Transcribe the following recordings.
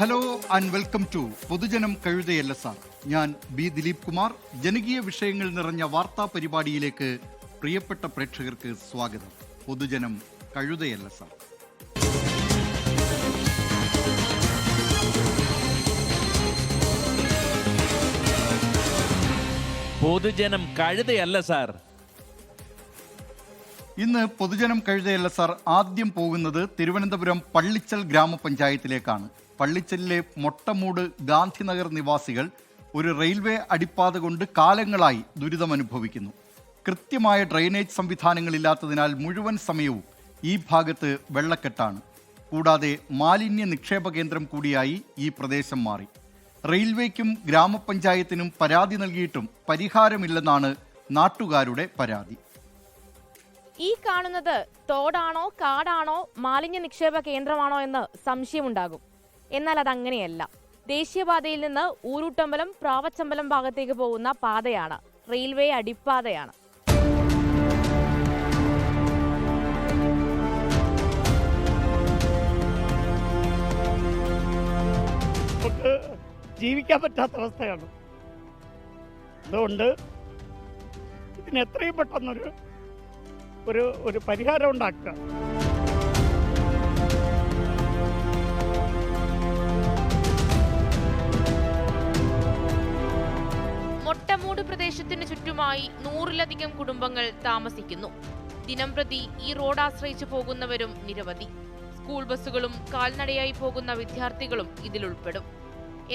Hello and welcome to Pothujanam Kazhuthayalla sir. ഞാൻ B Dileep Kumar. ജനകീയ വിഷയങ്ങൾ നിറഞ്ഞ വാർത്താ പരിപാടിയിലേക്ക് പ്രിയപ്പെട്ട പ്രേക്ഷകർക്ക് സ്വാഗതം. പൊതുജനം കഴുതയല്ല സാർ. പൊതുജനം കഴുതയല്ല സാർ. ഇന്ന് പൊതുജനം കഴുതയല്ല സാർ ആദ്യം പോകുന്നത് തിരുവനന്തപുരം പള്ളിച്ചൽ ഗ്രാമപഞ്ചായത്തിലേക്കാണ്. പള്ളിച്ചലിലെ മൊട്ടമൂട് ഗാന്ധിനഗർ നിവാസികൾ ഒരു റെയിൽവേ അടിപ്പാത കൊണ്ട് കാലങ്ങളായി ദുരിതമനുഭവിക്കുന്നു. കൃത്യമായ ഡ്രെയിനേജ് സംവിധാനങ്ങളില്ലാത്തതിനാൽ മുഴുവൻ സമയവും ഈ ഭാഗത്ത് വെള്ളക്കെട്ടാണ്. കൂടാതെ മാലിന്യ നിക്ഷേപ കേന്ദ്രം കൂടിയായി ഈ പ്രദേശം മാറി. റെയിൽവേക്കും ഗ്രാമപഞ്ചായത്തിനും പരാതി നൽകിയിട്ടും പരിഹാരമില്ലെന്നാണ് നാട്ടുകാരുടെ പരാതി. ഈ കാണുന്നത് തോടാണോ കാടാണോ മാലിന്യ നിക്ഷേപ കേന്ദ്രമാണോ എന്ന് സംശയമുണ്ടാകും. എന്നാൽ അതങ്ങനെയല്ല ദേശീയപാതയിൽ നിന്ന് ഊരൂട്ടമ്പലം പ്രാവച്ചമ്പലം ഭാഗത്തേക്ക് പോകുന്ന പാതയാണ്. റെയിൽവേ അടിപ്പാതയാണ്. ജീവിക്കാൻ പറ്റാത്ത അവസ്ഥയാണ്. അതുകൊണ്ട് ഇതിന് എത്രയും പെട്ടെന്നൊരു ഒരു ഒരു പരിഹാരം ഉണ്ടാക്കുക. പ്രദേശത്തിന് ചുറ്റുമായി നൂറിലധികം കുടുംബങ്ങൾ താമസിക്കുന്നു. ദിനംപ്രതി ഈ റോഡ് ആശ്രയിച്ചു പോകുന്നവരും നിരവധി. സ്കൂൾ ബസ്സുകളും കാൽനടയായി പോകുന്ന വിദ്യാർത്ഥികളും ഇതിലുൾപ്പെടും.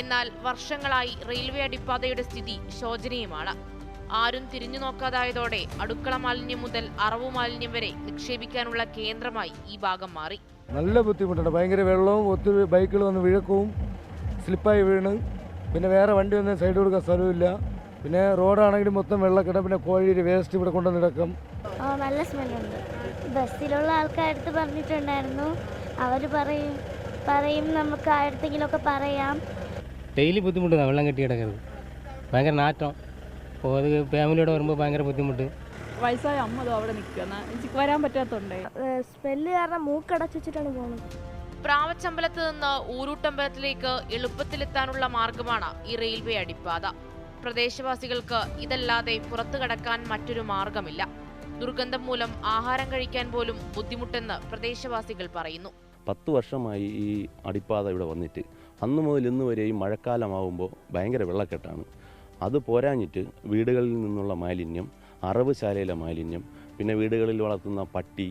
എന്നാൽ വർഷങ്ങളായി റെയിൽവേ അടിപ്പാതയുടെ സ്ഥിതി ശോചനീയമാണ്. ആരും തിരിഞ്ഞു നോക്കാതായതോടെ അടുക്കള മാലിന്യം മുതൽ അറവു മാലിന്യം വരെ നിക്ഷേപിക്കാനുള്ള കേന്ദ്രമായി ഈ ഭാഗം മാറി. നല്ല ബുദ്ധിമുട്ടുണ്ട്. ഭയങ്കര വെള്ളവും ഒത്തിരി ബൈക്കുകൾ വന്ന് വിഴക്കവും സ്ലിപ്പായി വീണ്. പിന്നെ വേറെ വണ്ടി ഒന്നും സൈഡ് കൊടുക്കാൻ സ്ഥലമില്ല പിന്നെ റോഡാണെങ്കിലും മൊത്തം വെള്ളക്കെട്ട പിന്നെ കോഴിയുടെ വേസ്റ്റ് ഇവിടെ കൊണ്ടുവന്നിടക്കം ആ നല്ല സ്മെല്ലുണ്ട്. ബസ്സിലുള്ള ആൾക്കാരടുത്ത് പറഞ്ഞിട്ടുണ്ടായിരുന്നു. അവർ പറയും പറയും നമുക്ക് അടുത്തെങ്കിലൊക്കെ പറയാം. ഡെയിലി ബുദ്ധിമുട്ടാണ് വെള്ളം കെട്ടി കിടക്കരുത്. ഭയങ്കര നാറ്റം. അപ്പോൾ അത് ഫാമിലിയോടെ വരുമ്പോൾ ഭയങ്കര ബുദ്ധിമുട്ട്. വയസ്സായ അമ്മ അവിടെ നിൽക്കുന്ന എനിക്ക് വരാൻ പറ്റാത്തതുണ്ടേ സ്മെല്ല് കാരണം മൂക്കടച്ചു വെച്ചിട്ടാണ് പോകുന്നത് പ്രാവച്ചമ്പലത്ത് നിന്ന് ഊരൂട്ടമ്പലത്തിലേക്ക് എളുപ്പത്തിലെത്താനുള്ള മാർഗമാണ് ഈ റെയിൽവേ അടിപ്പാത. പ്രദേശവാസികൾക്ക് ഇതല്ലാതെ പുറത്തു കടക്കാൻ മറ്റൊരു മാർഗമില്ല. ദുർഗന്ധം മൂലം ആഹാരം കഴിക്കാൻ പോലും ബുദ്ധിമുട്ടെന്ന് പ്രദേശവാസികൾ പറയുന്നു. പത്ത് വർഷമായി ഈ അടിപ്പാത ഇവിടെ വന്നിട്ട് അന്ന് മുതൽ ഇന്ന് ഈ മഴക്കാലമാവുമ്പോൾ ഭയങ്കര വെള്ളക്കെട്ടാണ്. അത് പോരാഞ്ഞിട്ട് വീടുകളിൽ നിന്നുള്ള മാലിന്യം അറവുശാലയിലെ മാലിന്യം പിന്നെ വീടുകളിൽ വളർത്തുന്ന പട്ടി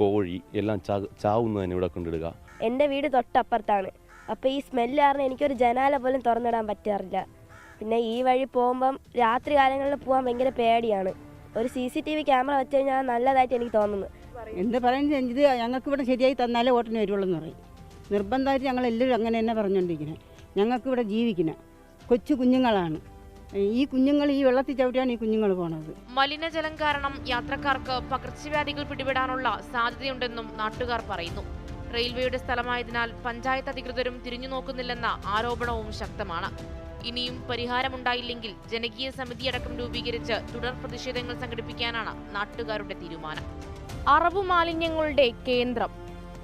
കോഴി എല്ലാം ചാ ചാവുന്നതിന് ഇവിടെ കൊണ്ടിടുക. എന്റെ വീട് തൊട്ടപ്പുറത്താണ്. അപ്പോൾ ഈ സ്മെല്ല് കാരണം എനിക്കൊരു ജനാല പോലും തുറന്നിടാൻ പറ്റാറില്ല. പിന്നെ ഈ വഴി പോകുമ്പം രാത്രി കാലങ്ങളിൽ പോകാൻ ഭയങ്കര പേടിയാണ്. ഒരു C C T V camera വെച്ച് കഴിഞ്ഞാൽ നല്ലതായിട്ട് എനിക്ക് തോന്നുന്നു. എന്ത് പറയുന്നത് ഇത് ഞങ്ങൾക്ക് ഇവിടെ ശരിയായി തന്നാലേ വോട്ടിന് വരുള്ളൂ എന്ന് പറയും. നിർബന്ധമായിട്ട് ഞങ്ങൾ എല്ലാവരും അങ്ങനെ തന്നെ പറഞ്ഞുകൊണ്ടിരിക്കുന്നത് ഞങ്ങൾക്ക് ഇവിടെ ജീവിക്കണം. കൊച്ചു കുഞ്ഞുങ്ങളാണ്. ഈ കുഞ്ഞുങ്ങൾ ഈ വെള്ളത്തിൽ ചവിട്ടിയാണ് ഈ കുഞ്ഞുങ്ങൾ പോണത്. മലിനജലം കാരണം യാത്രക്കാർക്ക് പകർച്ചവ്യാധികൾ പിടിപെടാനുള്ള സാധ്യതയുണ്ടെന്നും നാട്ടുകാർ പറയുന്നു. റെയിൽവേയുടെ സ്ഥലമായതിനാൽ പഞ്ചായത്ത് അധികൃതരും തിരിഞ്ഞു നോക്കുന്നില്ലെന്ന ആരോപണവും ശക്തമാണ്. ഇനിയും പരിഹാരമുണ്ടായില്ലെങ്കിൽ ജനകീയ സമിതി അടക്കം രൂപീകരിച്ച് തുടർ പ്രതിഷേധങ്ങൾ സംഘടിപ്പിക്കാനാണ് നാട്ടുകാരുടെ തീരുമാനം. അറബു മാലിന്യങ്ങളുടെ കേന്ദ്രം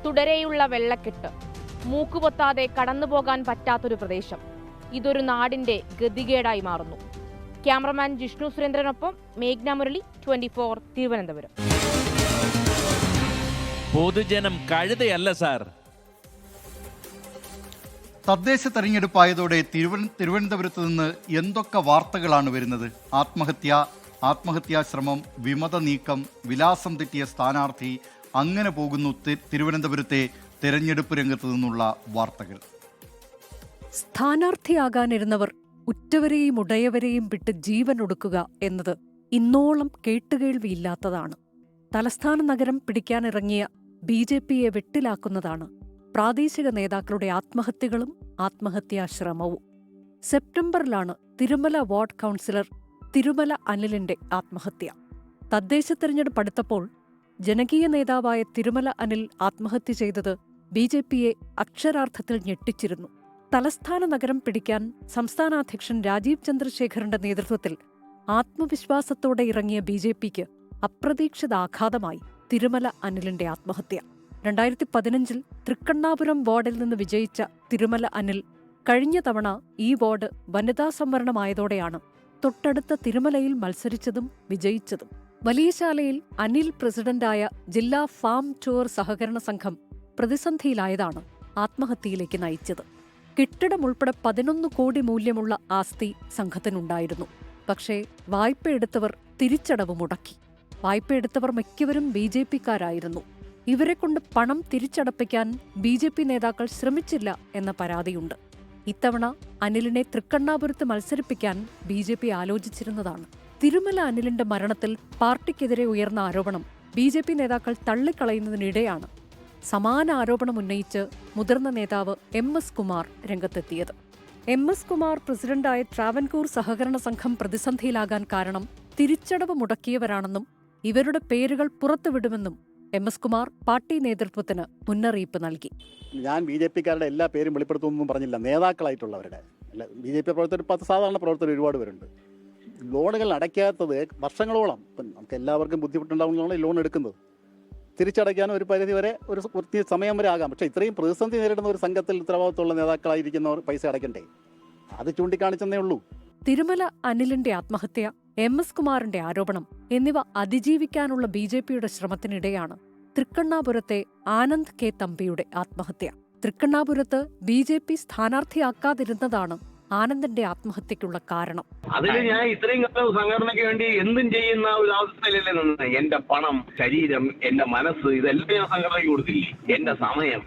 തുടരെയുള്ള വെള്ളക്കെട്ട് മൂക്കുപൊത്താതെ കടന്നുപോകാൻ പറ്റാത്തൊരു പ്രദേശം. ഇതൊരു നാടിന്റെ ഗതികേടായി മാറുന്നു. ക്യാമറമാൻ ജിഷ്ണു സുരേന്ദ്രനൊപ്പം മേഘ്ന മുരളി ട്വന്റി ഫോർ തിരുവനന്തപുരം. പൊതുജനം കഴുതയല്ല സാർ. തദ്ദേശ തെരഞ്ഞെടുപ്പായതോടെ തിരുവന തിരുവനന്തപുരത്ത് നിന്ന് എന്തൊക്കെ വാർത്തകളാണ് വരുന്നത്? ആത്മഹത്യ ആത്മഹത്യാശ്രമം വിമത നീക്കം വിലാസം തെറ്റിയ സ്ഥാനാർത്ഥി അങ്ങനെ പോകുന്നു തിരുവനന്തപുരത്തെ തെരഞ്ഞെടുപ്പ് രംഗത്ത് നിന്നുള്ള വാർത്തകൾ. സ്ഥാനാർത്ഥിയാകാനിരുന്നവർ ഉറ്റവരെയും ഉടയവരെയും വിട്ട് ജീവൻ ഒടുക്കുക എന്നത് ഇന്നോളം കേട്ടുകേൾവിയില്ലാത്തതാണ്. തലസ്ഥാന നഗരം പിടിക്കാനിറങ്ങിയ ബി ജെ പിയെ വെട്ടിലാക്കുന്നതാണ് പ്രാദേശിക നേതാക്കളുടെ ആത്മഹത്യകളും ആത്മഹത്യാ ശ്രമവും സെപ്റ്റംബറിലാണ് തിരുമല വാർഡ് കൗൺസിലർ തിരുമല അനിലിന്റെ ആത്മഹത്യ. തദ്ദേശ തെരഞ്ഞെടുപ്പ് അടുത്തപ്പോൾ ജനകീയ നേതാവായ തിരുമല അനിൽ ആത്മഹത്യ ചെയ്തത് ബി ജെ പിയെ അക്ഷരാർത്ഥത്തിൽ ഞെട്ടിച്ചിരുന്നു. തലസ്ഥാന നഗരം പിടിക്കാൻ സംസ്ഥാനാധ്യക്ഷൻ രാജീവ് ചന്ദ്രശേഖറിന്റെ നേതൃത്വത്തിൽ ആത്മവിശ്വാസത്തോടെ ഇറങ്ങിയ ബി ജെ പിക്ക് അപ്രതീക്ഷിത ആഘാതമായി തിരുമല അനിലിന്റെ ആത്മഹത്യ. രണ്ടായിരത്തി പതിനഞ്ചിൽ തൃക്കണ്ണാപുരം വാർഡിൽ നിന്ന് വിജയിച്ച തിരുമല അനിൽ കഴിഞ്ഞ തവണ ഈ വാർഡ് വനിതാ സംവരണമായതോടെയാണ്. തൊട്ടടുത്ത തിരുമലയിൽ മത്സരിച്ചതും വിജയിച്ചതും. വലിയശാലയിൽ അനിൽ പ്രസിഡന്റായ ജില്ലാ ഫാം ടൂർ സഹകരണ സംഘം പ്രതിസന്ധിയിലായതാണ് ആത്മഹത്യയിലേക്ക് നയിച്ചത്. കെട്ടിടം ഉൾപ്പെടെ പതിനൊന്ന് കോടി മൂല്യമുള്ള ആസ്തി സംഘത്തിനുണ്ടായിരുന്നു. പക്ഷേ വായ്പയെടുത്തവർ തിരിച്ചടവ് മുടക്കി. വായ്പയെടുത്തവർ മിക്കവരും ബി ജെ പിക്കാരായിരുന്നു. ഇവരെ കൊണ്ട് പണം തിരിച്ചടപ്പിക്കാൻ ബി ജെ പി നേതാക്കൾ ശ്രമിച്ചില്ല എന്ന പരാതിയുണ്ട്. ഇത്തവണ അനിലിനെ തൃക്കണ്ണാപുരത്ത് മത്സരിപ്പിക്കാൻ ബി ജെ പി ആലോചിച്ചിരുന്നതാണ്. തിരുമല അനിലിന്റെ മരണത്തിൽ പാർട്ടിക്കെതിരെ ഉയർന്ന ആരോപണം ബി ജെ പി നേതാക്കൾ തള്ളിക്കളയുന്നതിനിടെയാണ്. സമാന ആരോപണം ഉന്നയിച്ച് മുതിർന്ന നേതാവ് എം എസ് കുമാർ രംഗത്തെത്തിയത്. എം എസ് കുമാർ പ്രസിഡന്റായ ട്രാവൻകൂർ സഹകരണ സംഘം പ്രതിസന്ധിയിലാകാൻ കാരണം തിരിച്ചടവ് മുടക്കിയവരാണെന്നും ഇവരുടെ പേരുകൾ പുറത്തുവിടുമെന്നും എം എസ് കുമാർ പാർട്ടി നേതൃത്വത്തിന് മുന്നറിയിപ്പ് നൽകി. ഞാൻ ബി ജെ പിക്കാരുടെ എല്ലാ പേരും വെളിപ്പെടുത്തുമെന്നും പറഞ്ഞില്ല. നേതാക്കളായിട്ടുള്ളവരുടെ. അല്ല ബി ജെ പി പ്രവർത്തകർ പത്ത് സാധാരണ പ്രവർത്തകർ ഒരുപാട് പേരുണ്ട്. ലോണുകൾ അടയ്ക്കാത്തത് വർഷങ്ങളോളം ഇപ്പം നമുക്ക് എല്ലാവർക്കും ബുദ്ധിമുട്ടുണ്ടാവുന്നതാണ് ലോൺ എടുക്കുന്നത്. തിരിച്ചടയ്ക്കാൻ ഒരു പരിധി വരെ ഒരു വൃത്തി ഒരു സമയം വരെ ആകാം. പക്ഷേ ഇത്രയും പ്രതിസന്ധി നേരിടുന്ന ഒരു സംഘത്തിൽ ഉത്തരവാദിത്തമുള്ള നേതാക്കളായിരിക്കുന്നവർ പൈസ അടയ്ക്കണ്ടേ? അത് ചൂണ്ടിക്കാണിച്ചെന്നേ ഉള്ളൂ. തിരുമല അനിലിന്റെ ആത്മഹത്യ എം എസ് കുമാറിന്റെ ആരോപണം എന്നിവ അതിജീവിക്കാനുള്ള ബി ജെ പിയുടെ ശ്രമത്തിനിടെയാണ് തൃക്കണ്ണാപുരത്തെ ആനന്ദ് കെ തമ്പിയുടെ ആത്മഹത്യ. തൃക്കണ്ണാപുരത്ത് ബി ജെ പി സ്ഥാനാർത്ഥിയാക്കാതിരുന്നതാണ് ആനന്ദിന്റെ ആത്മഹത്യക്കുള്ള കാരണം. അതിൽ ഞാൻ ഇത്രയും കാലം സംഘടനയ്ക്ക് വേണ്ടി എന്തും ചെയ്യുന്ന ഒരു അവസ്ഥയിലല്ലേ നിന്ന്. എന്റെ പണം ശരീരം എന്റെ മനസ്സ് ഇതെല്ലാം ഞാൻ സംഘടനയ്ക്ക് കൊടുത്തില്ലേ? എന്റെ സമയം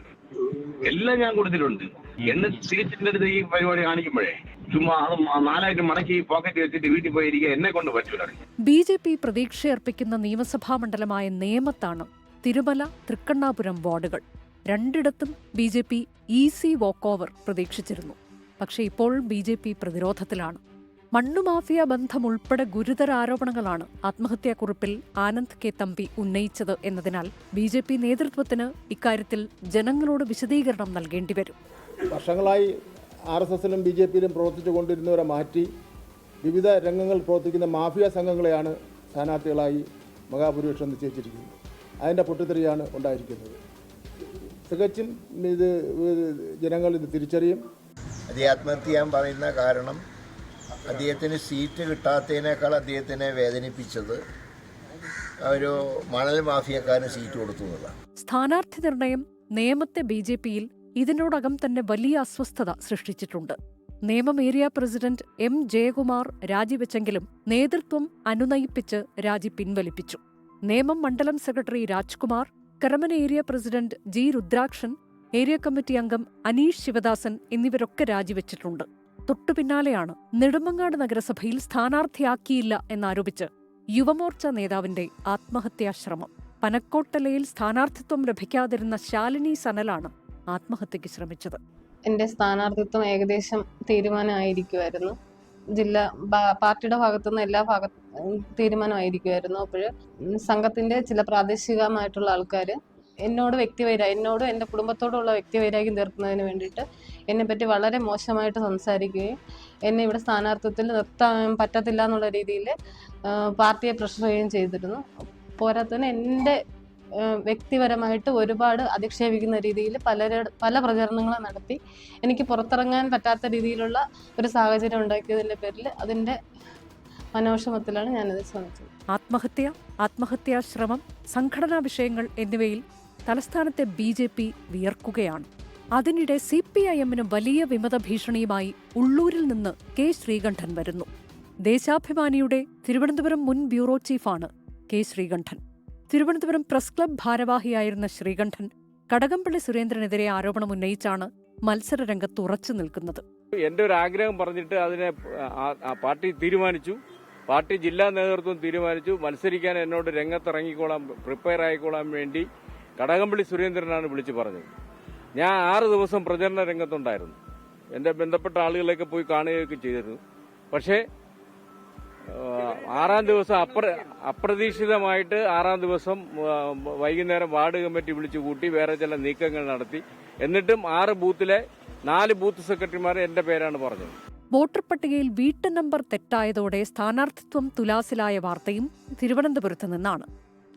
എല്ലാം ഞാൻ കൊടുത്തിട്ടുണ്ട്. എന്നിട്ട് തിരിച്ചിന്റെ അടുത്ത് ഈ പരിപാടി കാണിക്കുമ്പോഴേ പോക്കറ്റ് വെച്ചിട്ട് വീട്ടിൽ എന്നെ കൊണ്ട് ബി ജെ പി പ്രതീക്ഷയർപ്പിക്കുന്ന നിയമസഭാ മണ്ഡലമായ നേമത്താണ് തിരുമല തൃക്കണ്ണാപുരം വാർഡുകൾ. രണ്ടിടത്തും B J P easy walk over പ്രതീക്ഷിച്ചിരുന്നു. പക്ഷേ ഇപ്പോൾ ബി ജെ പി പ്രതിരോധത്തിലാണ്. മണ്ണുമാഫിയ ബന്ധം ഉൾപ്പെടെ ഗുരുതര ആരോപണങ്ങളാണ് ആത്മഹത്യാക്കുറിപ്പിൽ ആനന്ദ് കെ തമ്പി ഉന്നയിച്ചത് എന്നതിനാൽ ബി ജെ പി നേതൃത്വത്തിന് ഇക്കാര്യത്തിൽ ജനങ്ങളോട് വിശദീകരണം നൽകേണ്ടി വരും. വർഷങ്ങളായി ആർ എസ് എസിലും ബി ജെ പിയിലും പ്രവർത്തിച്ചു കൊണ്ടിരുന്നവരെ മാറ്റി വിവിധ രംഗങ്ങളിൽ പ്രവർത്തിക്കുന്ന മാഫിയ സംഘങ്ങളെയാണ് സ്ഥാനാർത്ഥികളായി മഹാഭൂരിപക്ഷം നിശ്ചയിച്ചിരിക്കുന്നത്. അതിന്റെ പൊട്ടിത്തെറിയാണ് ഉണ്ടായിരിക്കുന്നത്. തികച്ചും ഇത് ജനങ്ങൾ ഇത് തിരിച്ചറിയും. അത് ആത്മഹത്യ ചെയ്യാൻ പറയുന്ന കാരണം അദ്ദേഹത്തിന് സീറ്റ് കിട്ടാത്തതിനേക്കാൾ അദ്ദേഹത്തിനെ വേദനിപ്പിച്ചത് ഒരു മണൽ മാഫിയക്കാരന് സീറ്റ് കൊടുത്തു സ്ഥാനാർത്ഥി നിർണയം നിയമത്തെ ബി ജെ പിയിൽ ഇതിനോടകം തന്നെ വലിയ അസ്വസ്ഥത സൃഷ്ടിച്ചിട്ടുണ്ട്. Nemam area president M Jayakumar രാജിവെച്ചെങ്കിലും നേതൃത്വം അനുനയിപ്പിച്ച് രാജി പിൻവലിപ്പിച്ചു. നേമം മണ്ഡലം secretary Rajkumar Karamana area president G Rudrakshan area committee അംഗം അനീഷ് ശിവദാസൻ എന്നിവരൊക്കെ രാജിവെച്ചിട്ടുണ്ട്. തൊട്ടുപിന്നാലെയാണ് നെടുമങ്ങാട് നഗരസഭയിൽ സ്ഥാനാർത്ഥിയാക്കിയില്ല എന്നാരോപിച്ച് യുവമോർച്ച നേതാവിന്റെ ആത്മഹത്യാശ്രമം. പനക്കോട്ടലയിൽ സ്ഥാനാർത്ഥിത്വം ലഭിക്കാതിരുന്ന ശാലിനി സനലാണ് ആത്മഹത്യക്ക് ശ്രമിച്ചത്. എന്റെ സ്ഥാനാർത്ഥിത്വം ഏകദേശം തീരുമാനമായിരിക്കുമായിരുന്നു ജില്ല പാർട്ടിയുടെ ഭാഗത്തുനിന്ന് എല്ലാ ഭാഗ തീരുമാനമായിരിക്കുമായിരുന്നു അപ്പോൾ സംഘത്തിന്റെ ചില പ്രാദേശികമായിട്ടുള്ള ആൾക്കാർ എന്നോട് വ്യക്തിവൈരാ എന്നോട് എന്റെ കുടുംബത്തോടുള്ള വ്യക്തിവൈരാഗ്യം തീർക്കുന്നതിന് വേണ്ടിയിട്ട് എന്നെപ്പറ്റി വളരെ മോശമായിട്ട് സംസാരിക്കുകയും എന്നെ ഇവിടെ സ്ഥാനാർത്ഥത്തിൽ നിർത്താൻ പറ്റത്തില്ല എന്നുള്ള രീതിയിൽ പാർട്ടിയെ പ്രഷർ ചെയ്യുകയും ചെയ്തിരുന്നു. പോരാത്തതിന് എന്റെ വ്യക്തിപരമായിട്ട് ഒരുപാട് അധിക്ഷേപിക്കുന്ന രീതിയിൽ പലര പല പ്രചരണങ്ങളും നടത്തി. എനിക്ക് പുറത്തിറങ്ങാൻ പറ്റാത്ത രീതിയിലുള്ള ഒരു സാഹചര്യം ഉണ്ടാക്കിയതിന്റെ പേരിൽ അതിന്റെ മനോഷമത്തിലാണ് ഞാനത് ശ്രമിച്ചത്. ആത്മഹത്യ ആത്മഹത്യാശ്രമം സംഘടനാ വിഷയങ്ങൾ എന്നിവയിൽ തലസ്ഥാനത്തെ ബി ജെ പി വിയർക്കുകയാണ്. അതിനിടെ സി പി ഐ എമ്മിന് വലിയ വിമത ഭീഷണിയുമായി ഉള്ളൂരിൽ നിന്ന് കെ ശ്രീകണ്ഠൻ വരുന്നു. ദേശാഭിമാനിയുടെ തിരുവനന്തപുരം മുൻ bureau ചീഫാണ് K Sreekandan. Thiruvananthapuram press club ഭാരവാഹിയായിരുന്ന Sreekandan Kadakampally സുരേന്ദ്രനെതിരെ ആരോപണം ഉന്നയിച്ചാണ് മത്സരരംഗത്ത് ഉറച്ചു നിൽക്കുന്നത്. എന്റെ ഒരു ആഗ്രഹം പറഞ്ഞിട്ട് അതിനെ പാർട്ടി തീരുമാനിച്ചു. പാർട്ടി ജില്ലാ നേതൃത്വം തീരുമാനിച്ചു. മത്സരിക്കാൻ എന്നോട് രംഗത്തിറങ്ങിക്കോളാൻ പ്രിപ്പയർ ആയിക്കോളാൻ വേണ്ടി കടകംപള്ളി സുരേന്ദ്രനാണ് വിളിച്ചു പറഞ്ഞത്. ഞാൻ ആറ് ദിവസം പ്രചരണ രംഗത്തുണ്ടായിരുന്നു. എന്റെ ബന്ധപ്പെട്ട ആളുകളെയൊക്കെ പോയി കാണുകയൊക്കെ ചെയ്തിരുന്നു. പക്ഷേ ആറാം ദിവസം അപ്ര അപ്രതീക്ഷിതമായിട്ട് ആറാം ദിവസം വൈകുന്നേരം വാർഡ് കമ്മിറ്റി വിളിച്ചു കൂട്ടി വേറെ ചില നീക്കങ്ങൾ നടത്തി. എന്നിട്ടും ആറ് ബൂത്തിലെ നാല് ബൂത്ത് സെക്രട്ടറിമാർ എന്റെ പേരാണ് പറഞ്ഞത്. വോട്ടർ പട്ടികയിൽ വീട്ടു നമ്പർ തെറ്റായതോടെ സ്ഥാനാർത്ഥിത്വം തുലാസിലായ വാർത്തയും തിരുവനന്തപുരത്ത് നിന്നാണ്.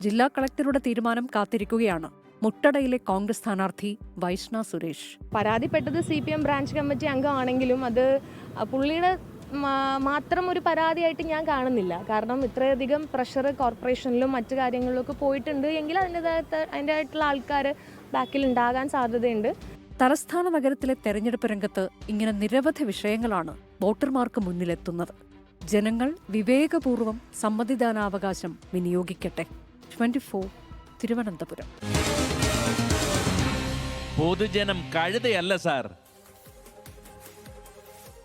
ജില്ലാ കളക്ടറുടെ തീരുമാനം കാത്തിരിക്കുകയാണ്. മുട്ടടയിലെ കോൺഗ്രസ് സ്ഥാനാർത്ഥി Vaishna Suresh. പരാതിപ്പെട്ടത് C P M branch committee അംഗമാണെങ്കിലും അത് പുള്ളിയുടെ മാത്രം ഒരു പരാതിയായിട്ട് ഞാൻ കാണുന്നില്ല. കാരണം ഇത്രയധികം പ്രഷർ കോർപ്പറേഷനിലും മറ്റു കാര്യങ്ങളിലൊക്കെ പോയിട്ടുണ്ട്. എങ്കിൽ അതിന്റെതായ അതിന്റെതായിട്ടുള്ള ആൾക്കാർ ബാക്കിൽ ഉണ്ടാകാൻ സാധ്യതയുണ്ട്. തലസ്ഥാന നഗരത്തിലെ തെരഞ്ഞെടുപ്പ് രംഗത്ത് ഇങ്ങനെ നിരവധി വിഷയങ്ങളാണ് വോട്ടർമാർക്ക് മുന്നിലെത്തുന്നത്. ജനങ്ങൾ വിവേകപൂർവം സമ്മതിദാനാവകാശം വിനിയോഗിക്കട്ടെ. Twenty four Thiruvananthapuram. പൊതുജനം കഴുതയല്ല സാർ.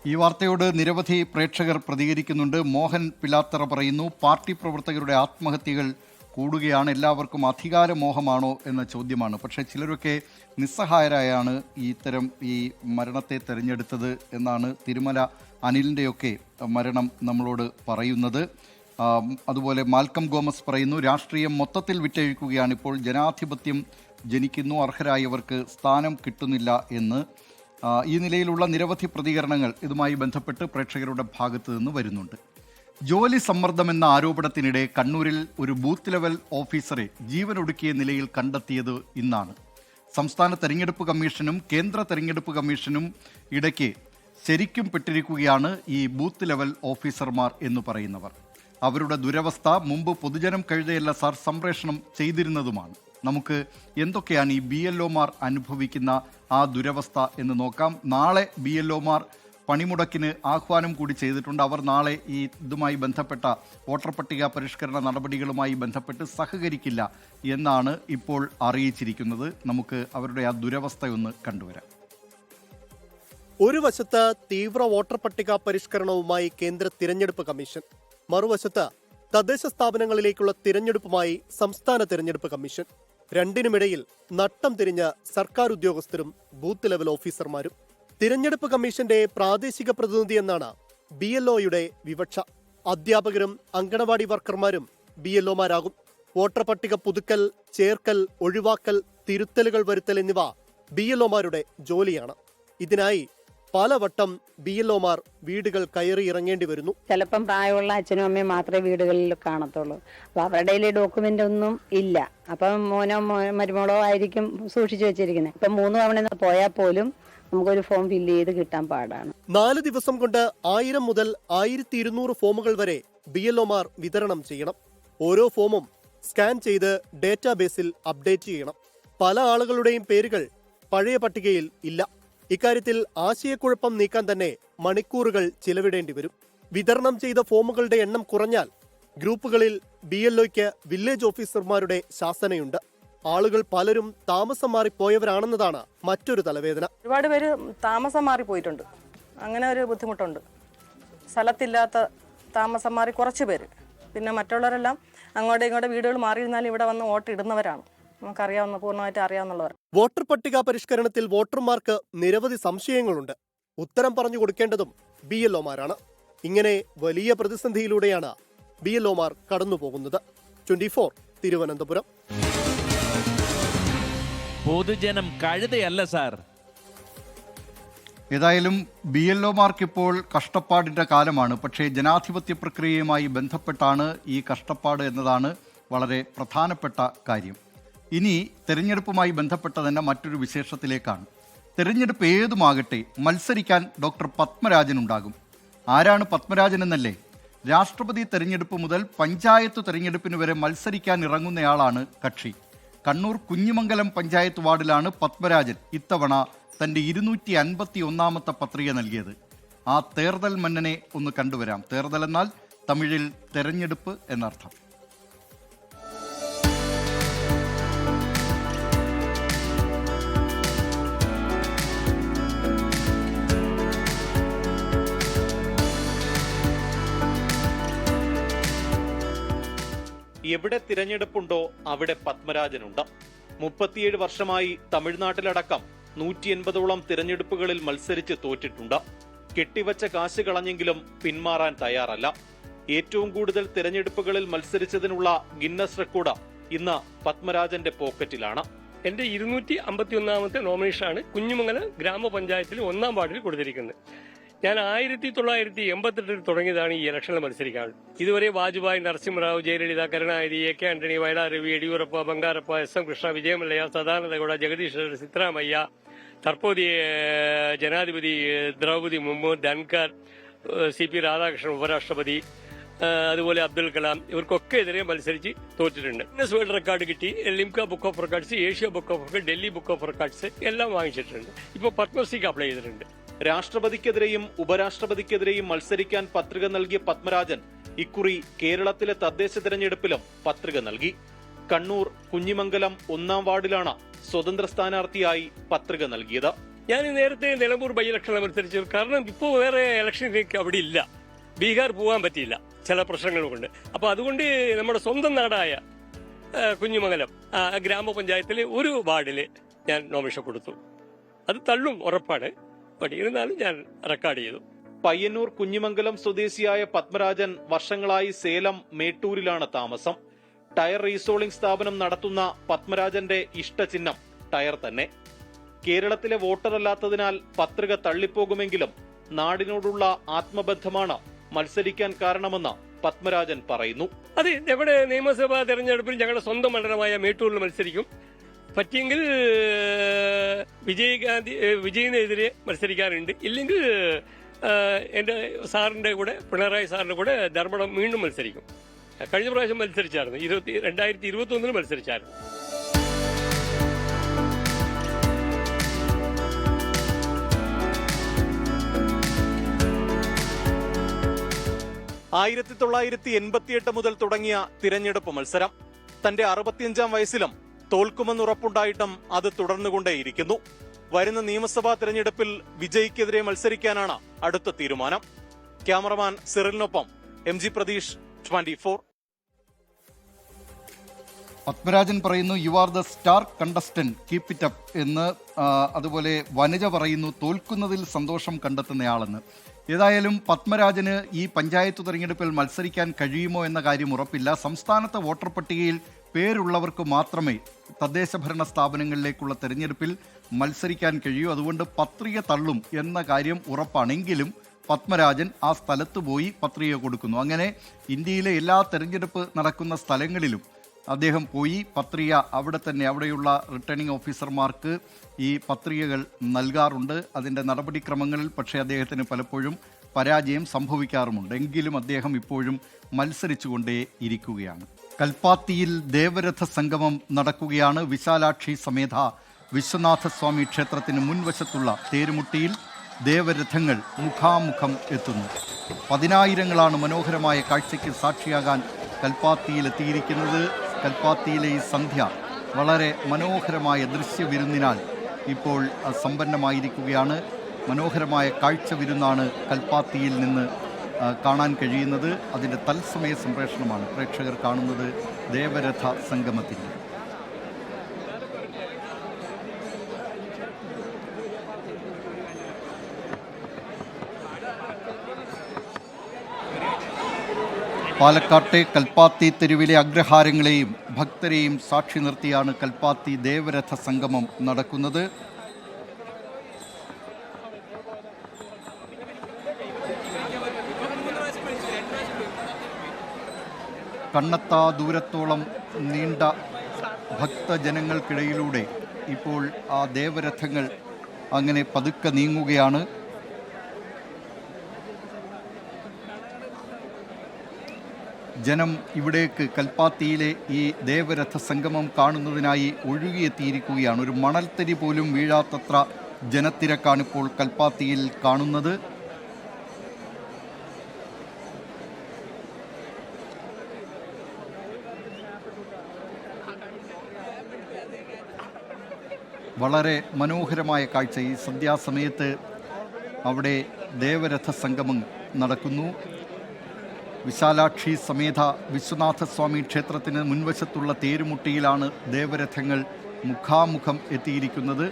ഈ വാർത്തയോട് നിരവധി പ്രേക്ഷകർ പ്രതികരിക്കുന്നുണ്ട്. മോഹൻ പിലാത്തറ പറയുന്നു പാർട്ടി പ്രവർത്തകരുടെ ആത്മഹത്യകൾ കൂടുകയാണ്. എല്ലാവർക്കും അധികാരമോഹമാണോ എന്ന ചോദ്യമാണ്. പക്ഷേ ചിലരൊക്കെ നിസ്സഹായരായാണ് ഈ ഇത്തരം ഈ മരണത്തെ തിരഞ്ഞെടുത്തത് എന്നാണ് തിരുമല അനിലിന്റെയൊക്കെ മരണം നമ്മളോട് പറയുന്നത്. അതുപോലെ മാൽക്കം ഗോമസ് പറയുന്നു രാഷ്ട്രീയം മൊത്തത്തിൽ വിറ്റഴിക്കുകയാണ് ഇപ്പോൾ ജനാധിപത്യം ജനിക്കുന്നു. അർഹരായവർക്ക് സ്ഥാനം കിട്ടുന്നില്ല എന്ന് ഈ നിലയിലുള്ള നിരവധി പ്രതികരണങ്ങൾ ഇതുമായി ബന്ധപ്പെട്ട് പ്രേക്ഷകരുടെ ഭാഗത്തു നിന്ന് വരുന്നുണ്ട്. ജോലി സമ്മർദ്ദം എന്ന ആരോപണത്തിനിടെ കണ്ണൂരിൽ ഒരു ബൂത്ത് ലെവൽ ഓഫീസറെ ജീവനൊടുക്കിയ നിലയിൽ കണ്ടെത്തിയത് ഇന്നാണ്. സംസ്ഥാന തെരഞ്ഞെടുപ്പ് കമ്മീഷനും കേന്ദ്ര തെരഞ്ഞെടുപ്പ് കമ്മീഷനും ഇടയ്ക്ക് ശരിക്കും പെട്ടിരിക്കുകയാണ് ഈ ബൂത്ത് ലെവൽ ഓഫീസർമാർ എന്ന് പറയുന്നവർ. അവരുടെ ദുരവസ്ഥ മുമ്പ് പൊതുജനം കഴുതയല്ല സാർ സംപ്രേഷണം ചെയ്തിരുന്നതുമാണ്. നമുക്ക് എന്തൊക്കെയാണ് ഈ ബി അനുഭവിക്കുന്ന ആ ദുരവസ്ഥ എന്ന് നോക്കാം. നാളെ ബി എൽ പണിമുടക്കിന് ആഹ്വാനം കൂടി ചെയ്തിട്ടുണ്ട്. അവർ നാളെ ഈ ഇതുമായി ബന്ധപ്പെട്ട വോട്ടർ പട്ടിക പരിഷ്കരണ നടപടികളുമായി ബന്ധപ്പെട്ട് സഹകരിക്കില്ല എന്നാണ് ഇപ്പോൾ അറിയിച്ചിരിക്കുന്നത്. നമുക്ക് അവരുടെ ആ ദുരവസ്ഥയൊന്ന് കണ്ടുവരാം. ഒരു വശത്ത് തീവ്ര വോട്ടർ പട്ടിക പരിഷ്കരണവുമായി കേന്ദ്ര തിരഞ്ഞെടുപ്പ് കമ്മീഷൻ മറുവശത്ത് തദ്ദേശ സ്ഥാപനങ്ങളിലേക്കുള്ള തിരഞ്ഞെടുപ്പുമായി സംസ്ഥാന തിരഞ്ഞെടുപ്പ് കമ്മീഷൻ രണ്ടിനുമിടയിൽ നട്ടം തിരിഞ്ഞ സർക്കാർ ഉദ്യോഗസ്ഥരും ബൂത്ത് ലെവൽ ഓഫീസർമാരും. തിരഞ്ഞെടുപ്പ് കമ്മീഷന്റെ പ്രാദേശിക പ്രതിനിധി എന്നാണ് ബി എൽ ഒയുടെ വിവക്ഷ. അധ്യാപകരും അങ്കണവാടി വർക്കർമാരും ബി എൽ ഒമാരാകും. വോട്ടർ പട്ടിക പുതുക്കൽ ചേർക്കൽ ഒഴിവാക്കൽ തിരുത്തലുകൾ വരുത്തൽ എന്നിവ ബി എൽ ഒമാരുടെ ജോലിയാണ്. ഇതിനായി പലവട്ടം ബി എൽ ഒമാർ വീടുകൾ കയറി ഇറങ്ങേണ്ടി വരുന്നു. ചിലപ്പം പ്രായമുള്ള അച്ഛനും അമ്മയും മാത്രമേ വീടുകളിൽ കാണത്തുള്ളൂ. അപ്പൊ അവരുടെ ഡോക്യുമെന്റ് ഒന്നും ഇല്ല. അപ്പം മോനോ മരുമോളോ ആയിരിക്കും സൂക്ഷിച്ചു വെച്ചിരിക്കുന്നത് ഇപ്പം മൂന്ന് തവണ പോയാൽ പോലും നമുക്കൊരു ഫോം ഫില്ല് ചെയ്ത് കിട്ടാൻ പാടാണ്. നാല് ദിവസം കൊണ്ട് ആയിരം മുതൽ ആയിരത്തി ഇരുന്നൂറ് ഫോമുകൾ വരെ ബി എൽ ഒമാർ വിതരണം ചെയ്യണം. ഓരോ ഫോമും സ്കാൻ ചെയ്ത് ഡേറ്റാബേസിൽ അപ്ഡേറ്റ് ചെയ്യണം. പല ആളുകളുടെയും പേരുകൾ പഴയ പട്ടികയിൽ ഇല്ല. ഇക്കാര്യത്തിൽ ആശയക്കുഴപ്പം നീക്കാൻ തന്നെ മണിക്കൂറുകൾ ചിലവിടേണ്ടി വരും. വിതരണം ചെയ്ത ഫോമുകളുടെ എണ്ണം കുറഞ്ഞാൽ ഗ്രൂപ്പുകളിൽ ബി എൽ വില്ലേജ് ഓഫീസർമാരുടെ ശാസനയുണ്ട്. ആളുകൾ പലരും താമസം മാറിപ്പോയവരാണെന്നതാണ് മറ്റൊരു തലവേദന. ഒരുപാട് പേര് താമസം മാറിപ്പോയിട്ടുണ്ട്. അങ്ങനെ ഒരു ബുദ്ധിമുട്ടുണ്ട്. സ്ഥലത്തില്ലാത്ത താമസം മാറി കുറച്ച് പേര്. പിന്നെ മറ്റുള്ളവരെല്ലാം അങ്ങോട്ടും ഇങ്ങോട്ടും വീടുകൾ മാറിയിരുന്നാലും ഇവിടെ വന്ന് വോട്ട് ഇടുന്നവരാണ്. നമുക്കറിയാവുന്ന പൂർണമായിട്ട് അറിയാവുന്നവർ. വോട്ടർ പട്ടിക പരിഷ്കരണത്തിൽ വോട്ടർമാർക്ക് നിരവധി സംശയങ്ങളുണ്ട്. ഉത്തരം പറഞ്ഞു കൊടുക്കേണ്ടതും ബി എൽ ഒമാരാണ്. ഇങ്ങനെ വലിയ പ്രതിസന്ധിയിലൂടെയാണ് ബി എൽ ഒമാർ കടന്നുപോകുന്നത്. Twenty four Thiruvananthapuram. Pothujanam Kazhuthayalla sir. ഏതായാലും ബി എൽ ഒമാർക്ക് ഇപ്പോൾ കഷ്ടപ്പാടിന്റെ കാലമാണ്. പക്ഷേ ജനാധിപത്യ പ്രക്രിയയുമായി ബന്ധപ്പെട്ടാണ് ഈ കഷ്ടപ്പാട് എന്നതാണ് വളരെ പ്രധാനപ്പെട്ട കാര്യം. ഇനി തെരഞ്ഞെടുപ്പുമായി ബന്ധപ്പെട്ട തന്നെ മറ്റൊരു വിശേഷത്തിലേക്കാണ്. തെരഞ്ഞെടുപ്പ് ഏതുമാകട്ടെ മത്സരിക്കാൻ ഡോക്ടർ പത്മരാജൻ ഉണ്ടാകും. ആരാണ് പത്മരാജൻ എന്നല്ലേ? രാഷ്ട്രപതി തെരഞ്ഞെടുപ്പ് മുതൽ പഞ്ചായത്ത് തെരഞ്ഞെടുപ്പിന് വരെ മത്സരിക്കാൻ ഇറങ്ങുന്നയാളാണ് കക്ഷി. കണ്ണൂർ കുഞ്ഞിമംഗലം പഞ്ചായത്ത് വാർഡിലാണ് പത്മരാജൻ ഇത്തവണ തന്റെ ഇരുന്നൂറ്റി അൻപത്തി ഒന്നാമത്തെ പത്രിക നൽകിയത്. ആ തേർതൽ മന്നനെ ഒന്ന് കണ്ടുവരാം. തേർതൽ എന്നാൽ തമിഴിൽ തെരഞ്ഞെടുപ്പ് എന്നർത്ഥം. എവിടെ തിരഞ്ഞെടുപ്പുണ്ടോ അവിടെ പത്മരാജനുണ്ട്. മുപ്പത്തിയേഴ് വർഷമായി തമിഴ്നാട്ടിലടക്കം നൂറ്റി എൺപതോളം തിരഞ്ഞെടുപ്പുകളിൽ മത്സരിച്ച് തോറ്റിട്ടുണ്ട്. കെട്ടിവച്ച കാശ് കളഞ്ഞെങ്കിലും പിന്മാറാൻ തയ്യാറല്ല. ഏറ്റവും കൂടുതൽ തിരഞ്ഞെടുപ്പുകളിൽ മത്സരിച്ചതിനുള്ള ഗിന്നസ് റെക്കോർഡ് ഇന്ന് പത്മരാജന്റെ പോക്കറ്റിലാണ്. എന്റെ ഇരുന്നൂറ്റി അമ്പത്തി ഒന്നാമത്തെ നോമിനേഷനാണ് കുഞ്ഞുമംഗലം ഗ്രാമപഞ്ചായത്തിൽ ഒന്നാം വാർഡിൽ കൊടുത്തിരിക്കുന്നത്. ഞാൻ ആയിരത്തി തൊള്ളായിരത്തി എൺപത്തെട്ടിൽ തുടങ്ങിയതാണ് ഈ ഇലക്ഷനിൽ മത്സരിക്കാൻ. ഇതുവരെ Vajpayee Narasimharao Jayalalitha Karunanidhi A K Antony Vayalar Ravi Yediyurappa Bangarappa S M Krishna Vijaymallya Sadanandagowda Jagadish Siddaramaiah തർപ്പോതി ജനാധിപതി ദ്രൗപതി മുർമു ധൻകർ സി പി രാധാകൃഷ്ണൻ ഉപരാഷ്ട്രപതി അതുപോലെ അബ്ദുൽ കലാം ഇവർക്കൊക്കെ എതിരെ മത്സരിച്ച് തോറ്റിട്ടുണ്ട്. ഗിന്നസ് വേൾഡ് റെക്കോർഡ് കിട്ടി Limca book of records Asia book of record Delhi book of records എല്ലാം വാങ്ങിച്ചിട്ടുണ്ട്. ഇപ്പോൾ പത്മശ്രീക്ക് അപ്ലൈ ചെയ്തിട്ടുണ്ട്. രാഷ്ട്രപതിക്കെതിരെയും ഉപരാഷ്ട്രപതിക്കെതിരെയും മത്സരിക്കാൻ പത്രിക നൽകിയ പത്മരാജൻ ഇക്കുറി കേരളത്തിലെ തദ്ദേശ തെരഞ്ഞെടുപ്പിലും പത്രിക നൽകി. കണ്ണൂർ കുഞ്ഞിമംഗലം ഒന്നാം വാർഡിലാണ് സ്വതന്ത്ര സ്ഥാനാർത്ഥിയായി പത്രിക നൽകിയത്. ഞാൻ നേരത്തെ നിലമ്പൂർ ബൈ ഇലക്ഷൻ മത്സരിച്ചു. കാരണം ഇപ്പോൾ വേറെ ഇലക്ഷനിലേക്ക് അവിടെ ഇല്ല. ബീഹാർ പോകാൻ പറ്റിയില്ല ചില പ്രശ്നങ്ങൾ കൊണ്ട്. അപ്പോൾ അതുകൊണ്ട് നമ്മുടെ സ്വന്തം നാടായ കുഞ്ഞിമംഗലം ഗ്രാമപഞ്ചായത്തിലെ ഒരു വാർഡിൽ ഞാൻ നോമിഷൻ കൊടുത്തു. അത് തള്ളും ഉറപ്പാണ്. പക്ഷേ ഇരുന്നാലും ഞാൻ റെക്കോർഡ് ചെയ്തു. പയ്യന്നൂർ കുഞ്ഞിമംഗലം സ്വദേശിയായ പത്മരാജൻ വർഷങ്ങളായി സേലം മേട്ടൂരിലാണ് താമസം. ടയർ റീസോളിംഗ് സ്ഥാപനം നടത്തുന്ന പത്മരാജന്റെ ഇഷ്ടചിഹ്നം ടയർ തന്നെ. കേരളത്തിലെ വോട്ടറല്ലാത്തതിനാൽ പത്രിക തള്ളിപ്പോകുമെങ്കിലും നാടിനോടുള്ള ആത്മബന്ധമാണ് മത്സരിക്കാൻ കാരണമെന്ന് പത്മരാജൻ പറയുന്നു. അതെ ഞങ്ങളുടെ നിയമസഭാ തെരഞ്ഞെടുപ്പിൽ ഞങ്ങളുടെ സ്വന്തം മണ്ഡലമായ മേട്ടൂരിൽ മത്സരിക്കും. പറ്റിയെങ്കിൽ വിജയ് ഗാന്ധി വിജയിനെതിരെ മത്സരിക്കാറുണ്ട്. ഇല്ലെങ്കിൽ എന്റെ സാറിന്റെ കൂടെ പിണറായി സാറിന്റെ കൂടെ ധർമ്മടം വീണ്ടും മത്സരിക്കും. കഴിഞ്ഞ പ്രാവശ്യം മത്സരിച്ചായിരുന്നു. ഇരുപത്തി രണ്ടായിരത്തി ഇരുപത്തി ഒന്നിന് മത്സരിച്ചായിരുന്നു. ആയിരത്തി തൊള്ളായിരത്തി എൺപത്തിയെട്ട് മുതൽ തുടങ്ങിയ തിരഞ്ഞെടുപ്പ് മത്സരം. തന്റെ അറുപത്തിയഞ്ചാം വയസ്സിലും തോൽക്കുമെന്നുറപ്പുണ്ടായിട്ടും അത് തുടർന്നുകൊണ്ടേയിരിക്കുന്നു. വരുന്ന നിയമസഭാ തെരഞ്ഞെടുപ്പിൽ വിജയിക്കെതിരെ മത്സരിക്കാനാണ് അടുത്ത തീരുമാനം. Cameraman സിറിലിനൊപ്പം M G Prateesh twenty four. Padmarajan പറയുന്നു you are the star contestant keep it up എന്ന് അതുപോലെ വനജ പറയുന്നു തോൽക്കുന്നതിൽ സന്തോഷം കണ്ടെത്തുന്നയാളെന്ന്. ഏതായാലും പത്മരാജന് ഈ പഞ്ചായത്ത് തെരഞ്ഞെടുപ്പിൽ മത്സരിക്കാൻ കഴിയുമോ എന്ന കാര്യം ഉറപ്പില്ല. സംസ്ഥാനത്തെ വോട്ടർ പട്ടികയിൽ പേരുള്ളവർക്ക് മാത്രമേ തദ്ദേശ ഭരണ സ്ഥാപനങ്ങളിലേക്കുള്ള തെരഞ്ഞെടുപ്പിൽ മത്സരിക്കാൻ കഴിയൂ. അതുകൊണ്ട് പത്രിക തള്ളും എന്ന കാര്യം ഉറപ്പാണെങ്കിലും പത്മരാജൻ ആ സ്ഥലത്ത് പോയി പത്രിക കൊടുക്കുന്നു. അങ്ങനെ ഇന്ത്യയിലെ എല്ലാ തെരഞ്ഞെടുപ്പ് നടക്കുന്ന സ്ഥലങ്ങളിലും അദ്ദേഹം പോയി പത്രിക അവിടെ തന്നെ അവിടെയുള്ള റിട്ടേണിംഗ് ഓഫീസർമാർക്ക് ഈ പത്രികകൾ നൽകാറുണ്ട്. അതിന്റെ നടപടിക്രമങ്ങളിൽ പക്ഷേ അദ്ദേഹത്തിന് പലപ്പോഴും പരാജയം സംഭവിക്കാറുമുണ്ട്. എങ്കിലും അദ്ദേഹം ഇപ്പോഴും മത്സരിച്ചുകൊണ്ടേ ഇരിക്കുകയാണ്. കൽപ്പാത്തിയിൽ ദേവരഥ സംഗമം നടക്കുകയാണ്. വിശാലാക്ഷി സമേത വിശ്വനാഥസ്വാമി ക്ഷേത്രത്തിന് മുൻവശത്തുള്ള തേരുമുട്ടിയിൽ ദേവരഥങ്ങൾ മുഖാമുഖം എത്തുന്നു. പതിനായിരങ്ങളാണ് മനോഹരമായ കാഴ്ചയ്ക്ക് സാക്ഷിയാകാൻ കൽപ്പാത്തിയിലെത്തിയിരിക്കുന്നത്. കൽപ്പാത്തിയിലെ ഈ സന്ധ്യ വളരെ മനോഹരമായ ദൃശ്യവിരുന്നിനാൽ ഇപ്പോൾ സമ്പന്നമായിരിക്കുകയാണ്. മനോഹരമായ കാഴ്ച വിരുന്നാണ് കൽപ്പാത്തിയിൽ നിന്ന് കാണാൻ കഴിയുന്നത് അതിന്റെ തത്സമയ സംപ്രേഷണമാണ് പ്രേക്ഷകർ കാണുന്നത് ദേവരഥ സംഗമത്തിന്റെ പാലക്കാട്ടെ കൽപ്പാത്തി തെരുവിലെ അഗ്രഹാരങ്ങളെയും ഭക്തരെയും സാക്ഷി നിർത്തിയാണ് കൽപ്പാത്തി ദേവരഥ സംഗമം നടക്കുന്നത്. കണ്ണത്താ ദൂരത്തോളം നീണ്ട ഭക്തജനങ്ങൾക്കിടയിലൂടെ ഇപ്പോൾ ആ ദേവരഥങ്ങൾ അങ്ങനെ പതുക്കെ നീങ്ങുകയാണ്. ജനം ഇവിടേക്ക് കൽപ്പാത്തിയിലെ ഈ ദേവരഥ സംഗമം കാണുന്നതിനായി ഒഴുകിയെത്തിയിരിക്കുകയാണ്. ഒരു മണൽത്തരി പോലും വീഴാത്തത്ര ജനത്തിരക്കാണിപ്പോൾ കൽപ്പാത്തിയിൽ കാണുന്നത്. വളരെ മനോഹരമായ കാഴ്ച ഈ സന്ധ്യാസമയത്ത് അവിടെ ദേവരഥ സംഗമം നടക്കുന്നു. വിശാലാക്ഷി സമേത വിശ്വനാഥസ്വാമി ക്ഷേത്രത്തിന് മുൻവശത്തുള്ള തേരുമുട്ടിയിലാണ് ദേവരഥങ്ങൾ മുഖാമുഖം എത്തിയിരിക്കുന്നത്.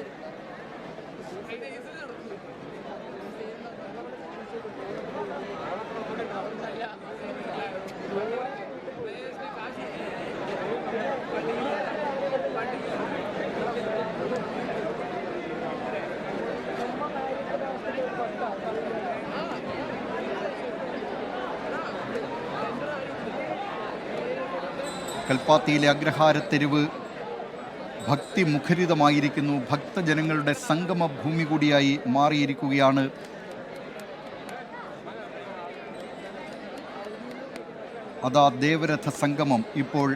കൽപ്പാത്തിയിലെ അഗ്രഹാര തെരുവ് ഭക്തി മുഖരിതമായിരിക്കുന്നു ഭക്തജനങ്ങളുടെ സംഗമ ഭൂമി കൂടിയായി മാറിയിരിക്കുകയാണ്. അതാ ദേവരഥ സംഗമം ഇപ്പോൾ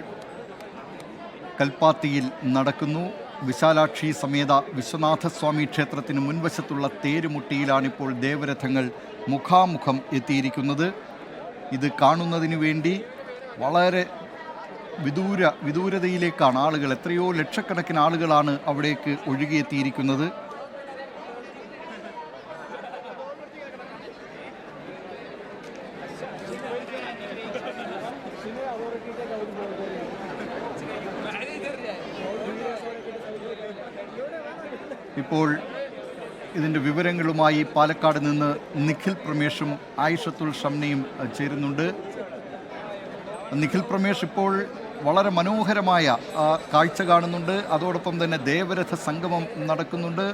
കൽപ്പാത്തിയിൽ നടക്കുന്നു. വിശാലാക്ഷി സമേത വിശ്വനാഥസ്വാമി ക്ഷേത്രത്തിന് മുൻവശത്തുള്ള തേരുമുട്ടിയിലാണിപ്പോൾ ദേവരഥങ്ങൾ മുഖാമുഖം എത്തിയിരിക്കുന്നത്. ഇത് കാണുന്നതിന് വേണ്ടി വളരെ വിദൂര വിദൂരതയിലേക്കാണ് ആളുകൾ എത്രയോ ലക്ഷക്കണക്കിന് ആളുകളാണ് അവിടേക്ക് ഒഴുകിയെത്തിയിരിക്കുന്നത്. ഇപ്പോൾ ഇതിന്റെ വിവരങ്ങളുമായി പാലക്കാട് നിന്ന് നിഖിൽ പ്രമേഷും ആയിഷത്തുൽ ഷംനയും ചേരുന്നുണ്ട്. നിഖിൽ പ്രമേഷ് ഇപ്പോൾ വളരെ മനോഹരമായ കാഴ്ച കാണുന്നുണ്ട്. അതോടൊപ്പം തന്നെ ദേവരഥ സംഗമം നടക്കുന്നുണ്ട്.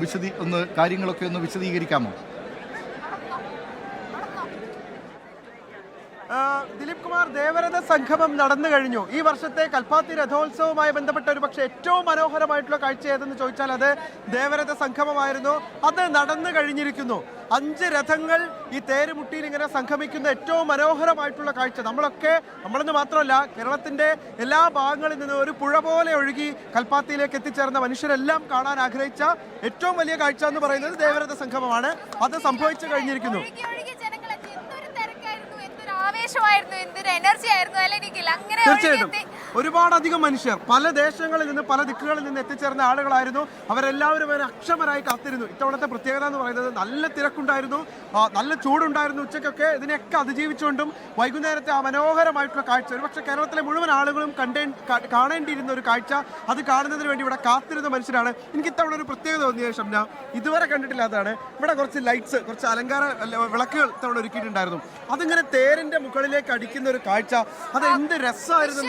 വിശദീ ഒന്ന് കാര്യങ്ങളൊക്കെ ഒന്ന് വിശദീകരിക്കാമോ? ദിലീപ് കുമാർ ദേവരഥ സംഗമം നടന്നു കഴിഞ്ഞു. ഈ വർഷത്തെ കൽപ്പാത്തി രഥോത്സവവുമായി ബന്ധപ്പെട്ട ഒരു പക്ഷേ ഏറ്റവും മനോഹരമായിട്ടുള്ള കാഴ്ച ഏതെന്ന് ചോദിച്ചാൽ അത് ദേവരഥ സംഗമമായിരുന്നു. അത് നടന്നു കഴിഞ്ഞിരിക്കുന്നു. അഞ്ച് രഥങ്ങൾ ഈ തേരുമുട്ടിയിൽ ഇങ്ങനെ സംഗമിക്കുന്ന ഏറ്റവും മനോഹരമായിട്ടുള്ള കാഴ്ച. നമ്മളൊക്കെ നമ്മളെന്ന് മാത്രമല്ല കേരളത്തിന്റെ എല്ലാ ഭാഗങ്ങളിൽ നിന്നും ഒരു പുഴ പോലെ ഒഴുകി കൽപ്പാത്തിയിലേക്ക് എത്തിച്ചേർന്ന മനുഷ്യരെല്ലാം കാണാൻ ആഗ്രഹിച്ച ഏറ്റവും വലിയ കാഴ്ച എന്ന് പറയുന്നത് ദേവരഥ സംഗമമാണ്. അത് സംഭവിച്ചു കഴിഞ്ഞിരിക്കുന്നു. ആവേശമായിരുന്നു എന്തൊരു എനർജി ആയിരുന്നു. അല്ലെ നിഖിൽ അങ്ങനെ തീർച്ചയായിട്ടും. ഒരുപാടധികം മനുഷ്യർ പല ദേശങ്ങളിൽ നിന്ന് പല ദിക്കുകളിൽ നിന്ന് എത്തിച്ചേർന്ന ആളുകളായിരുന്നു. അവരെല്ലാവരും അവരെ അക്ഷമരായി കാത്തിരുന്നു. ഇത്തവണത്തെ പ്രത്യേകത എന്ന് പറയുന്നത് നല്ല തിരക്കുണ്ടായിരുന്നു നല്ല ചൂടുണ്ടായിരുന്നു ഉച്ചയ്ക്കൊക്കെ. ഇതിനെയൊക്കെ അതിജീവിച്ചുകൊണ്ടും വൈകുന്നേരത്തെ ആ മനോഹരമായിട്ടുള്ള കാഴ്ച ഒരുപക്ഷെ കേരളത്തിലെ മുഴുവൻ ആളുകളും കണ്ടേ കാണേണ്ടിയിരുന്ന ഒരു കാഴ്ച അത് കാണുന്നതിന് വേണ്ടി ഇവിടെ കാത്തിരുന്ന മനുഷ്യരാണ്. എനിക്ക് ഇത്തവണ ഒരു പ്രത്യേകത തോന്നിയ ഷംന ഇതുവരെ കണ്ടിട്ടില്ലാത്തതാണ്. ഇവിടെ കുറച്ച് ലൈറ്റ്സ് കുറച്ച് അലങ്കാര വിളക്കുകൾ ഇത്തവണ ഒരുക്കിയിട്ടുണ്ടായിരുന്നു. അതിങ്ങനെ തേരിന്റെ മുകളിലേക്ക് അടിക്കുന്ന ഒരു കാഴ്ച അത് എന്ത് രസമായിരുന്നു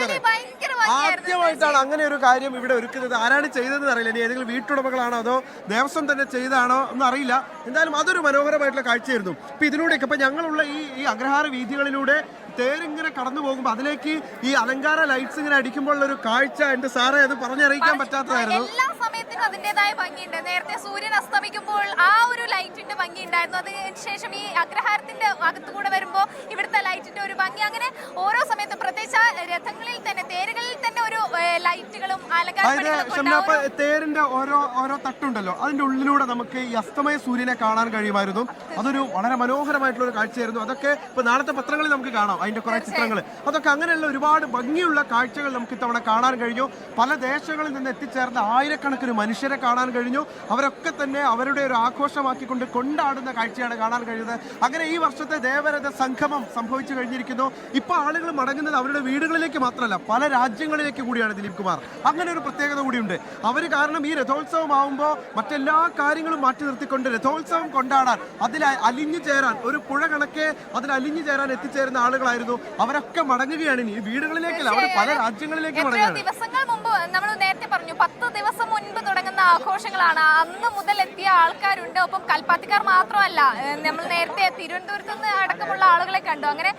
ആദ്യമായിട്ടാണ് അങ്ങനെ ഒരു കാര്യം ഇവിടെ ഒരുക്കുന്നത്. ആരാണ് ചെയ്തതെന്ന് അറിയില്ല. ഇനി ഏതെങ്കിലും വീട്ടുടമകളാണോ അതോ ദേവസ്വം തന്നെ ചെയ്താണോ എന്ന് അറിയില്ല. എന്തായാലും അതൊരു മനോഹരമായിട്ടുള്ള കാഴ്ചയായിരുന്നു. ഇപ്പൊ ഇതിലൂടെയൊക്കെ ഇപ്പൊ ഞങ്ങളുള്ള ഈ ഈ അഗ്രഹാര വീഥികളിലൂടെ തേരിങ്ങനെ കടന്നു പോകുമ്പോൾ അതിലേക്ക് ഈ അലങ്കാര ലൈറ്റ്സ് ഇങ്ങനെ അടിക്കുമ്പോൾ ഒരു കാഴ്ച എന്റെ സാറേ അത് പറഞ്ഞറിയിക്കാൻ പറ്റാത്തതായിരുന്നു. എല്ലാ സമയത്തിനും അതിന്റേതായ ഭംഗിയുണ്ട്. നേരത്തെ സൂര്യൻ അസ്തമിക്കുമ്പോൾ ആ ഒരു ലൈറ്റിന്റെ ഭംഗി ഉണ്ടായിരുന്നു അതിന് ശേഷം ഈ അഗ്രഹാരത്തിന്റെ അകത്തുകൂടെ വരുമ്പോൾ ഇവിടുത്തെ ലൈറ്റിന്റെ ഒരു ഭംഗി. അങ്ങനെ ഓരോ സമയത്തും പ്രത്യേകിച്ച് രഥങ്ങളിൽ തന്നെ തേരുകളിൽ തന്നെ ഒരു ലൈറ്റുകളും അലങ്കാര. തേരിന്റെ ഓരോ ഓരോ തട്ടുണ്ടല്ലോ. അതിന്റെ ഉള്ളിലൂടെ നമുക്ക് ഈ അസ്തമയ സൂര്യനെ കാണാൻ കഴിയുമായിരുന്നു. അതൊരു വളരെ മനോഹരമായിട്ടുള്ള ഒരു കാഴ്ചയായിരുന്നു. അതൊക്കെ ഇപ്പൊ നാളത്തെ പത്രങ്ങളിൽ നമുക്ക് കാണാം. അതിന്റെ കുറെ ചിത്രങ്ങൾ അതൊക്കെ അങ്ങനെയുള്ള ഒരുപാട് ഭംഗിയുള്ള കാഴ്ചകൾ നമുക്ക് ഇത്തവണ കാണാൻ കഴിഞ്ഞു. പല ദേശങ്ങളിൽ നിന്ന് എത്തിച്ചേർന്ന ആയിരക്കണക്കിന് മനുഷ്യരെ കാണാൻ കഴിഞ്ഞു. അവരൊക്കെ തന്നെ അവരുടെ ഒരു ആഘോഷമാക്കിക്കൊണ്ട് കൊണ്ടാടുന്ന കാഴ്ചയാണ് കാണാൻ കഴിയുന്നത്. അങ്ങനെ ഈ വർഷത്തെ ദേവരഥ സംഗമം സംഭവിച്ചു കഴിഞ്ഞിരിക്കുന്നു. ഇപ്പൊ ആളുകൾ മടങ്ങുന്നത് അവരുടെ വീടുകളിലേക്ക് മാത്രമല്ല പല രാജ്യങ്ങളിലേക്ക് കൂടിയാണ് ദിലീപ് കുമാർ. അങ്ങനെ ഒരു പ്രത്യേകത കൂടിയുണ്ട്. അവർ കാരണം ഈ രഥോത്സവം ആവുമ്പോൾ മറ്റെല്ലാ കാര്യങ്ങളും മാറ്റി നിർത്തിക്കൊണ്ട് രഥോത്സവം കൊണ്ടാടാൻ അതിൽ അലിഞ്ഞു ചേരാൻ ഒരു പുഴ കണക്കെ അതിൽ അലിഞ്ഞു ചേരാൻ എത്തിച്ചേരുന്ന ആളുകളായിരുന്നു അവരൊക്കെ മടങ്ങുകയാണ് ഇനി. വീടുകളിലേക്കല്ല അവർ പല രാജ്യങ്ങളിലേക്ക് മടങ്ങുകയാണ്. ദിവസങ്ങൾ മുമ്പ് നമ്മൾ നേരത്തെ പറഞ്ഞു പത്ത് ദിവസം മുൻപ് തുടങ്ങുന്ന ആഘോഷങ്ങളാണ്. അന്ന് മുതൽ എത്തിയ ആൾക്കാരുണ്ട്. ഒപ്പം കൽപ്പാത്തിക്കാർ മാത്രമല്ല നമ്മൾ നേരത്തെ തിരുവനന്തപുരത്ത് നിന്ന് അടക്കമുള്ള ആളുകളെ കണ്ടു. അങ്ങനെ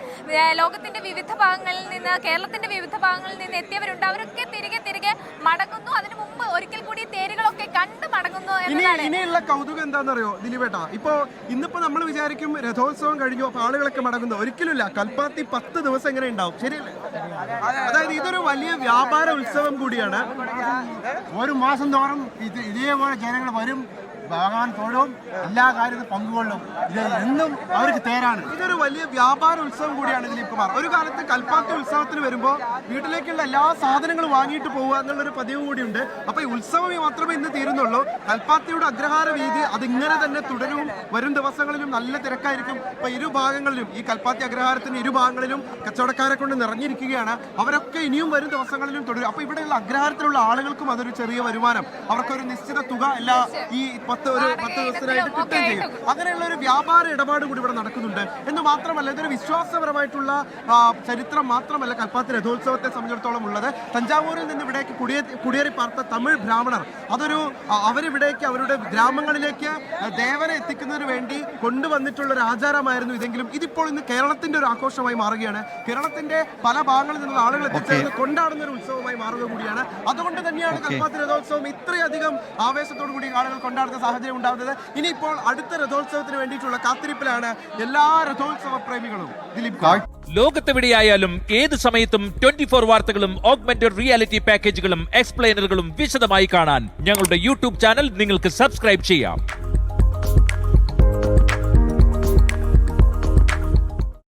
ലോകത്തിന്റെ വിവിധ ഭാഗങ്ങളിൽ നിന്ന് കേരളത്തിന്റെ വിവിധ ഭാഗങ്ങളിൽ നിന്ന് എത്തിയവരുണ്ട്. അവരൊക്കെ തിരികെ തിരികെ മടങ്ങുന്നു. അതിനു മുമ്പ് ഒരിക്കൽ കൂടി തേരുകളൊക്കെ കണ്ട് മടങ്ങുന്നു എന്നതാണ്. ഇനിയുള്ള കൗതുകം എന്താണെന്നറിയോ ദിലീപേട്ടാ? ഇപ്പോ ഇന്നിപ്പോ നമ്മൾ വിചാരിക്കും രഥോത്സവം കഴിഞ്ഞു അപ്പൊ ആളുകളൊക്കെ മടങ്ങുന്നു. ഒരിക്കലുമില്ല. കൽപ്പാത്തി പത്ത് ദിവസം എങ്ങനെ ഉണ്ടാവും? ശരിയല്ലേ? അതായത് ഇതൊരു വലിയ വ്യാപാര ഉത്സവം കൂടിയാണ്. ഒരു മാസം തോറും ഇത് ഇതേപോലെ ജനങ്ങൾ വരും. ഭഗവാൻ തൊഴും എല്ലാ കാര്യത്തിലും പങ്കുകൊള്ളും. ഇത് എന്നും അവർക്ക് തേരാണ്. ഇതൊരു വലിയ വ്യാപാര ഉത്സവം കൂടിയാണ് ദിലീപ് കുമാർ ഒരു കാലത്ത് കൽപ്പാത്തി ഉത്സവത്തിന് വരുമ്പോൾ വീട്ടിലേക്കുള്ള എല്ലാ സാധനങ്ങളും വാങ്ങിയിട്ട് പോവുക എന്നുള്ളൊരു പതിവ് കൂടിയുണ്ട്. അപ്പൊ ഈ ഉത്സവം മാത്രമേ ഇന്ന് തീരുന്നുള്ളൂ. കൽപ്പാത്തിയുടെ അഗ്രഹാര വീതി അതിങ്ങനെ തന്നെ തുടരും. വരും ദിവസങ്ങളിലും നല്ല തിരക്കായിരിക്കും. ഇപ്പൊ ഇരുഭാഗങ്ങളിലും ഈ കൽപ്പാത്തി അഗ്രഹാരത്തിന് ഇരു ഭാഗങ്ങളിലും കച്ചവടക്കാരെ കൊണ്ട് നിറഞ്ഞിരിക്കുകയാണ്. അവരൊക്കെ ഇനിയും വരും ദിവസങ്ങളിലും തുടരും. അപ്പൊ ഇവിടെയുള്ള അഗ്രഹാരത്തിലുള്ള ആളുകൾക്കും അതൊരു ചെറിയ വരുമാനം. അവർക്കൊരു നിശ്ചിത തുക എല്ലാ ഈ പത്ത് പത്ത് ഒരു പത്ത് ദിവസത്തിനായിട്ട് കിട്ടുകയും ചെയ്യും. അങ്ങനെയുള്ള ഒരു വ്യാപാര ഇടപാട് കൂടി ഇവിടെ നടക്കുന്നുണ്ട്. എന്ന് മാത്രമല്ല ഇതൊരു വിശ്വാസപരമായിട്ടുള്ള ചരിത്രം മാത്രമല്ല കൽപ്പാത്തി രഥോത്സവത്തെ സംബന്ധിച്ചിടത്തോളം ഉള്ളത്. തഞ്ചാവൂരിൽ നിന്ന് ഇവിടേക്ക് കുടിയേ കുടിയേറി പാർത്ത തമിഴ് ബ്രാഹ്മണർ അതൊരു അവരിവിടേക്ക് അവരുടെ ഗ്രാമങ്ങളിലേക്ക് ദേവനെ എത്തിക്കുന്നതിന് വേണ്ടി കൊണ്ടുവന്നിട്ടുള്ള ഒരു ആചാരമായിരുന്നു ഇതെങ്കിലും. ഇതിപ്പോൾ ഇന്ന് കേരളത്തിന്റെ ഒരു ആഘോഷമായി മാറുകയാണ്. കേരളത്തിന്റെ പല ഭാഗങ്ങളിൽ നിന്നുള്ള ആളുകൾ എത്തിച്ചേർന്ന് കൊണ്ടാടുന്ന ഒരു ഉത്സവമായി മാറുക കൂടിയാണ്. അതുകൊണ്ട് തന്നെയാണ്. കൽപ്പാത്തി രഥോത്സവം ഇത്രയധികം ആവേശത്തോടു കൂടി ആളുകൾ കൊണ്ടാടുന്ന സാഹചര്യം ഉണ്ടാകുന്നത്. ഇനിയിപ്പോൾ അടുത്ത രഥോത്സവത്തിന് വേണ്ടിയിട്ടുള്ള കാത്തിരിപ്പിലാണ് എല്ലാ രഥോത്സവ പ്രേമികളും. ദിലീപ്. ലോകത്തെവിടെയായാലും ഏത് സമയത്തും ട്വന്റി ഫോർ വാർത്തകളും ഓഗ്മെന്റഡ് റിയാലിറ്റി പാക്കേജുകളും എക്സ്പ്ലെയിനറുകളും വിശദമായി കാണാൻ ഞങ്ങളുടെ യൂട്യൂബ് ചാനൽ നിങ്ങൾക്ക് സബ്സ്ക്രൈബ് ചെയ്യാം.